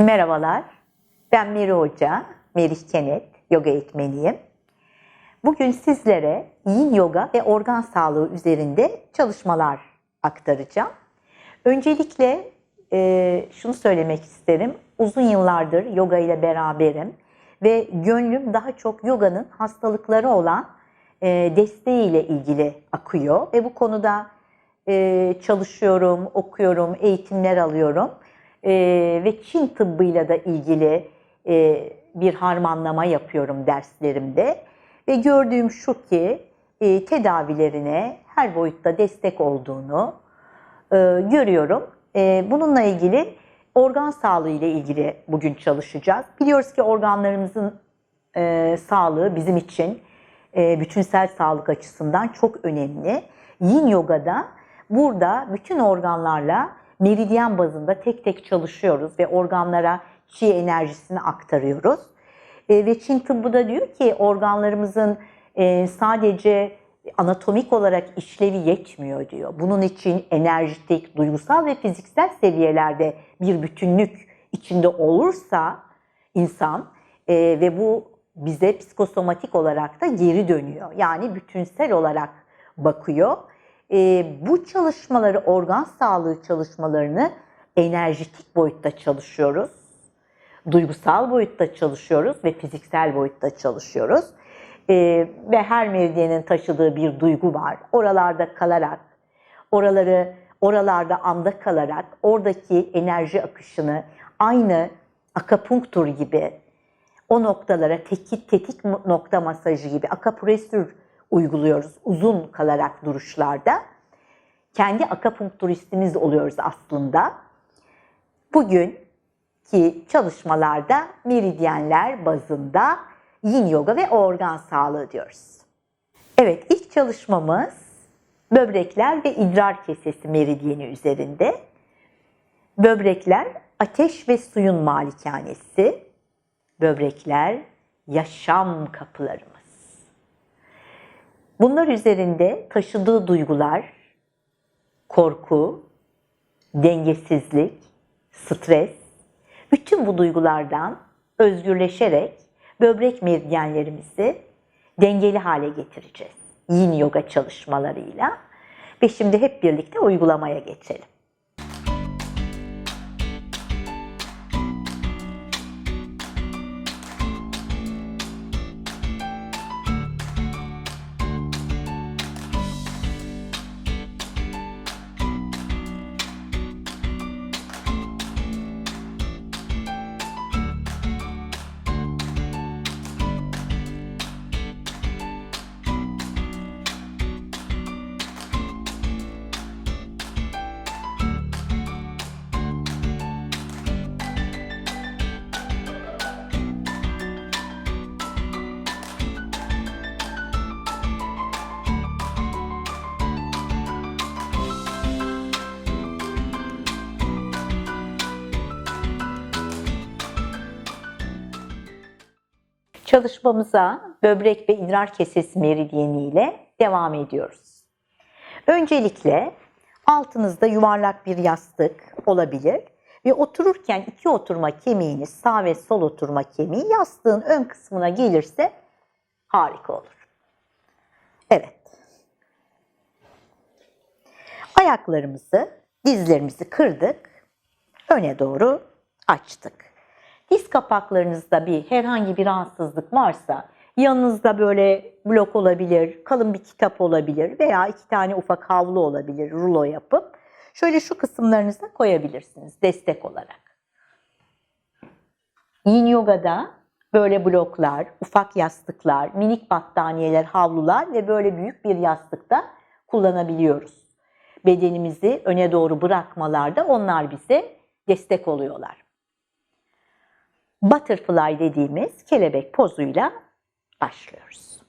Merhabalar, ben Meri Hoca, Merih Kenet, yoga eğitmeniyim. Bugün sizlere yin yoga ve organ sağlığı üzerinde çalışmalar aktaracağım. Öncelikle e, şunu söylemek isterim. Uzun yıllardır yoga ile beraberim ve gönlüm daha çok yoganın hastalıkları olan e, desteğiyle ilgili akıyor ve bu konuda e, çalışıyorum, okuyorum, eğitimler alıyorum e, ve Çin tıbbıyla da ilgili e, bir harmanlama yapıyorum derslerimde ve gördüğüm şu ki e, tedavilerine her boyutta destek olduğunu e, görüyorum. E, bununla ilgili organ sağlığı ile ilgili bugün çalışacağız. Biliyoruz ki organlarımızın e, sağlığı bizim için e, bütünsel sağlık açısından çok önemli. Yin yogada burada bütün organlarla meridyen bazında tek tek çalışıyoruz ve organlara chi enerjisini aktarıyoruz. E, ve Çin tıbbı da diyor ki organlarımızın e, sadece anatomik olarak işlevi yetmiyor diyor. Bunun için enerjitik, duygusal ve fiziksel seviyelerde bir bütünlük içinde olursa insan e, ve bu bize psikosomatik olarak da geri dönüyor. Yani bütünsel olarak bakıyor. E, bu çalışmaları, organ sağlığı çalışmalarını enerjitik boyutta çalışıyoruz. Duygusal boyutta çalışıyoruz ve fiziksel boyutta çalışıyoruz. E, ve her meridyenin taşıdığı bir duygu var. Oralarda kalarak, oraları oralarda anda kalarak oradaki enerji akışını aynı akapunktur gibi o noktalara tekit tetik nokta masajı gibi akapresür uyguluyoruz uzun kalarak duruşlarda. Kendi akapunkturistimiz oluyoruz aslında. Bugünkü çalışmalarda meridyenler bazında yin yoga ve organ sağlığı diyoruz. Evet ilk çalışmamız böbrekler ve idrar kesesi meridyeni üzerinde. Böbrekler ateş ve suyun malikanesi. Böbrekler yaşam kapılarımız. Bunlar üzerinde taşıdığı duygular korku, dengesizlik, stres, bütün bu duygulardan özgürleşerek böbrek meridyenlerimizi dengeli hale getireceğiz. Yin yoga çalışmalarıyla ve şimdi hep birlikte uygulamaya geçelim. Çalışmamıza böbrek ve idrar kesesi meridyeni ile devam ediyoruz. Öncelikle altınızda yuvarlak bir yastık olabilir ve otururken iki oturma kemiğiniz sağ ve sol oturma kemiği yastığın ön kısmına gelirse harika olur. Evet. Ayaklarımızı, dizlerimizi kırdık. Öne doğru açtık. Diz kapaklarınızda bir herhangi bir rahatsızlık varsa yanınızda böyle blok olabilir, kalın bir kitap olabilir veya iki tane ufak havlu olabilir rulo yapıp şöyle şu kısımlarınıza koyabilirsiniz destek olarak. Yin yogada böyle bloklar, ufak yastıklar, minik battaniyeler, havlular ve böyle büyük bir yastıkta kullanabiliyoruz. Bedenimizi öne doğru bırakmalarda onlar bize destek oluyorlar butterfly dediğimiz kelebek pozuyla başlıyoruz.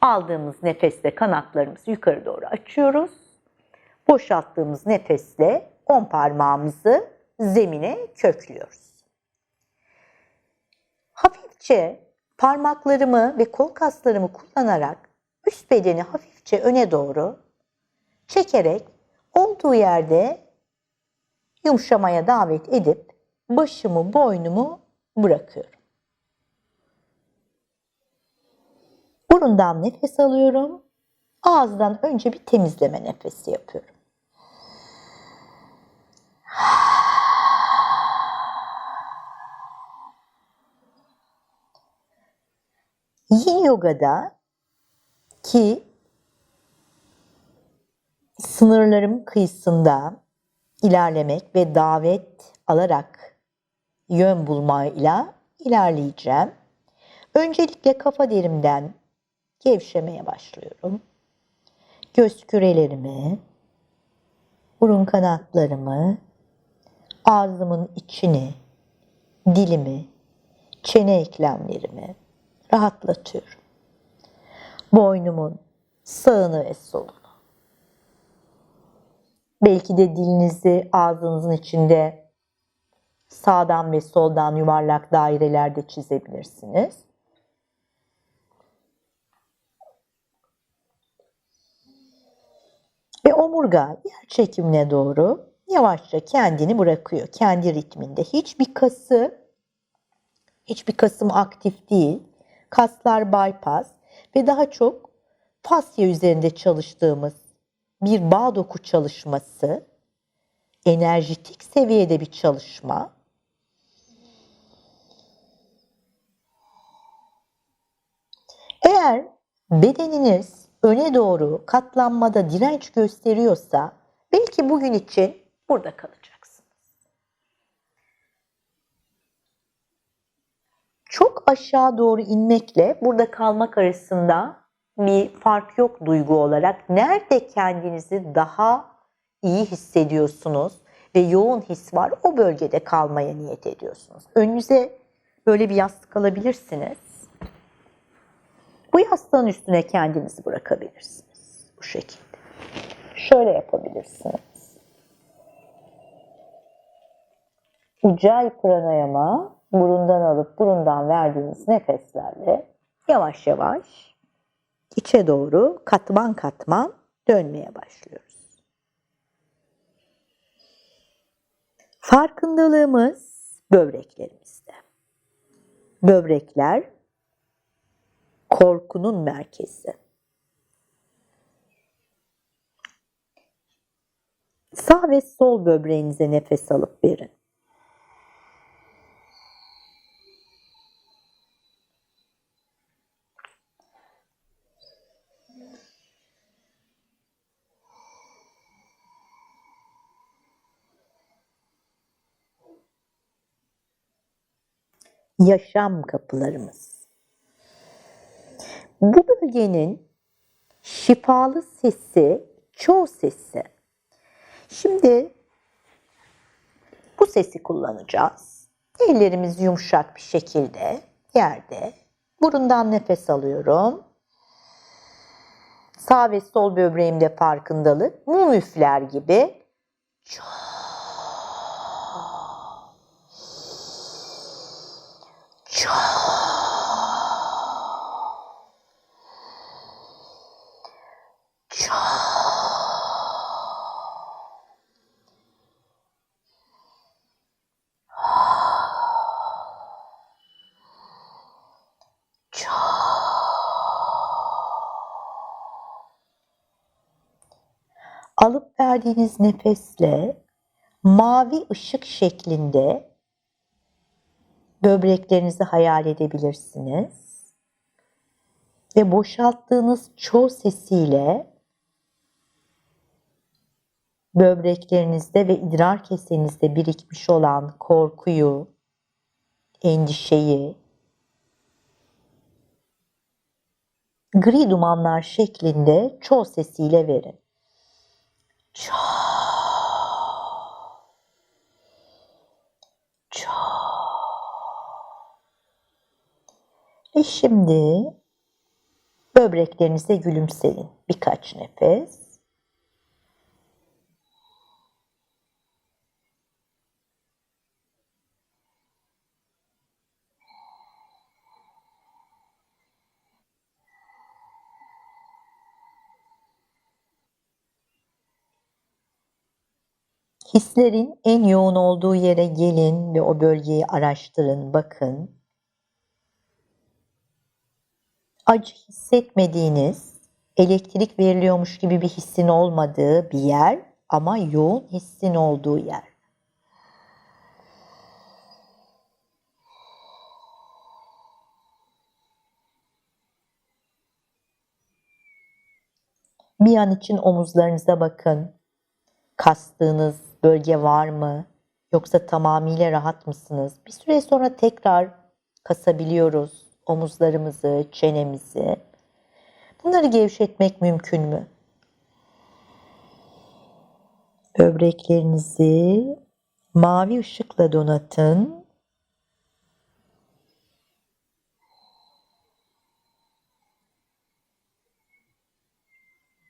Aldığımız nefesle kanatlarımızı yukarı doğru açıyoruz. Boşalttığımız nefesle on parmağımızı zemine köklüyoruz. Hafifçe parmaklarımı ve kol kaslarımı kullanarak üst bedeni hafifçe öne doğru çekerek olduğu yerde yumuşamaya davet edip başımı, boynumu bırakıyorum. Burundan nefes alıyorum. Ağızdan önce bir temizleme nefesi yapıyorum. Yin Yoga'da ki sınırlarım kıyısında ilerlemek ve davet alarak yön bulmayla ilerleyeceğim. Öncelikle kafa derimden gevşemeye başlıyorum. Göz kürelerimi, burun kanatlarımı, ağzımın içini, dilimi, çene eklemlerimi rahatlatıyorum. Boynumun sağını ve solunu. Belki de dilinizi ağzınızın içinde sağdan ve soldan yuvarlak dairelerde çizebilirsiniz. Ve omurga yer çekimine doğru yavaşça kendini bırakıyor. Kendi ritminde. Hiçbir kası, hiçbir kasım aktif değil. Kaslar bypass ve daha çok fasya üzerinde çalıştığımız bir bağ doku çalışması, enerjitik seviyede bir çalışma. Eğer bedeniniz öne doğru katlanmada direnç gösteriyorsa belki bugün için burada kalacaksınız. Çok aşağı doğru inmekle burada kalmak arasında bir fark yok duygu olarak. Nerede kendinizi daha iyi hissediyorsunuz ve yoğun his var o bölgede kalmaya niyet ediyorsunuz. Önünüze böyle bir yastık alabilirsiniz. Bu yastığın üstüne kendinizi bırakabilirsiniz. Bu şekilde. Şöyle yapabilirsiniz. Ucay pranayama burundan alıp burundan verdiğiniz nefeslerle yavaş yavaş içe doğru katman katman dönmeye başlıyoruz. Farkındalığımız böbreklerimizde. Böbrekler korkunun merkezi. Sağ ve sol böbreğinize nefes alıp verin. Yaşam kapılarımız. Bu bölgenin şifalı sesi, çoğu sesi. Şimdi bu sesi kullanacağız. Ellerimiz yumuşak bir şekilde yerde. Burundan nefes alıyorum. Sağ ve sol böbreğimde farkındalık. Mum üfler gibi. Çok. Alıp verdiğiniz nefesle mavi ışık şeklinde böbreklerinizi hayal edebilirsiniz. Ve boşalttığınız çoğu sesiyle böbreklerinizde ve idrar kesenizde birikmiş olan korkuyu, endişeyi, gri dumanlar şeklinde çoğu sesiyle verin. Çok. Çok. Ve şimdi böbreklerinize gülümseyin. Birkaç nefes. Hislerin en yoğun olduğu yere gelin ve o bölgeyi araştırın, bakın. Acı hissetmediğiniz, elektrik veriliyormuş gibi bir hissin olmadığı bir yer ama yoğun hissin olduğu yer. Bir an için omuzlarınıza bakın. Kastığınız bölge var mı? Yoksa tamamıyla rahat mısınız? Bir süre sonra tekrar kasabiliyoruz omuzlarımızı, çenemizi. Bunları gevşetmek mümkün mü? Böbreklerinizi mavi ışıkla donatın.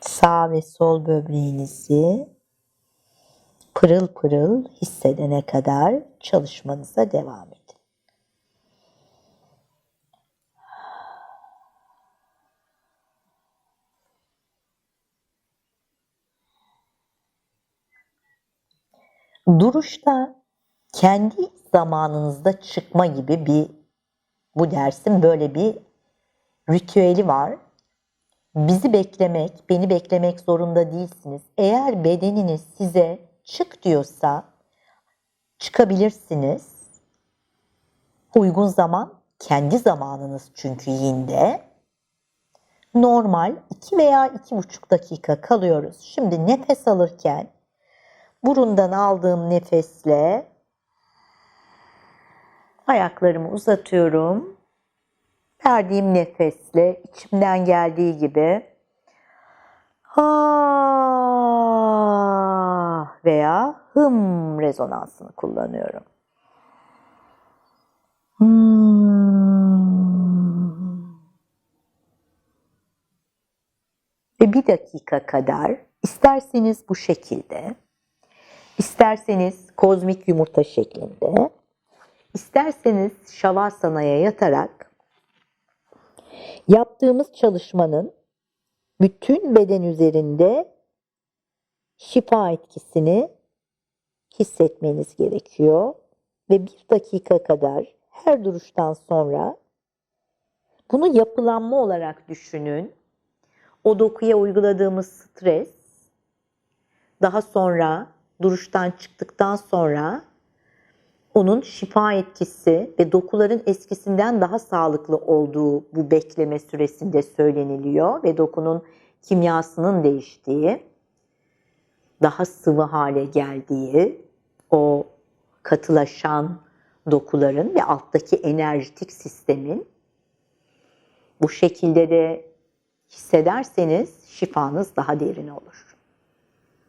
Sağ ve sol böbreğinizi pırıl pırıl hissedene kadar çalışmanıza devam edin. Duruşta kendi zamanınızda çıkma gibi bir bu dersin böyle bir ritüeli var. Bizi beklemek, beni beklemek zorunda değilsiniz. Eğer bedeniniz size çık diyorsa çıkabilirsiniz. Uygun zaman kendi zamanınız çünkü yinde. Normal 2 veya 2,5 dakika kalıyoruz. Şimdi nefes alırken burundan aldığım nefesle ayaklarımı uzatıyorum. Verdiğim nefesle içimden geldiği gibi ha veya hım rezonansını kullanıyorum. Hmm. Ve bir dakika kadar isterseniz bu şekilde, isterseniz kozmik yumurta şeklinde, isterseniz şavasanaya yatarak yaptığımız çalışmanın bütün beden üzerinde şifa etkisini hissetmeniz gerekiyor ve bir dakika kadar her duruştan sonra bunu yapılanma olarak düşünün. O dokuya uyguladığımız stres daha sonra duruştan çıktıktan sonra onun şifa etkisi ve dokuların eskisinden daha sağlıklı olduğu bu bekleme süresinde söyleniliyor ve dokunun kimyasının değiştiği, daha sıvı hale geldiği, o katılaşan dokuların ve alttaki enerjitik sistemin bu şekilde de hissederseniz şifanız daha derin olur.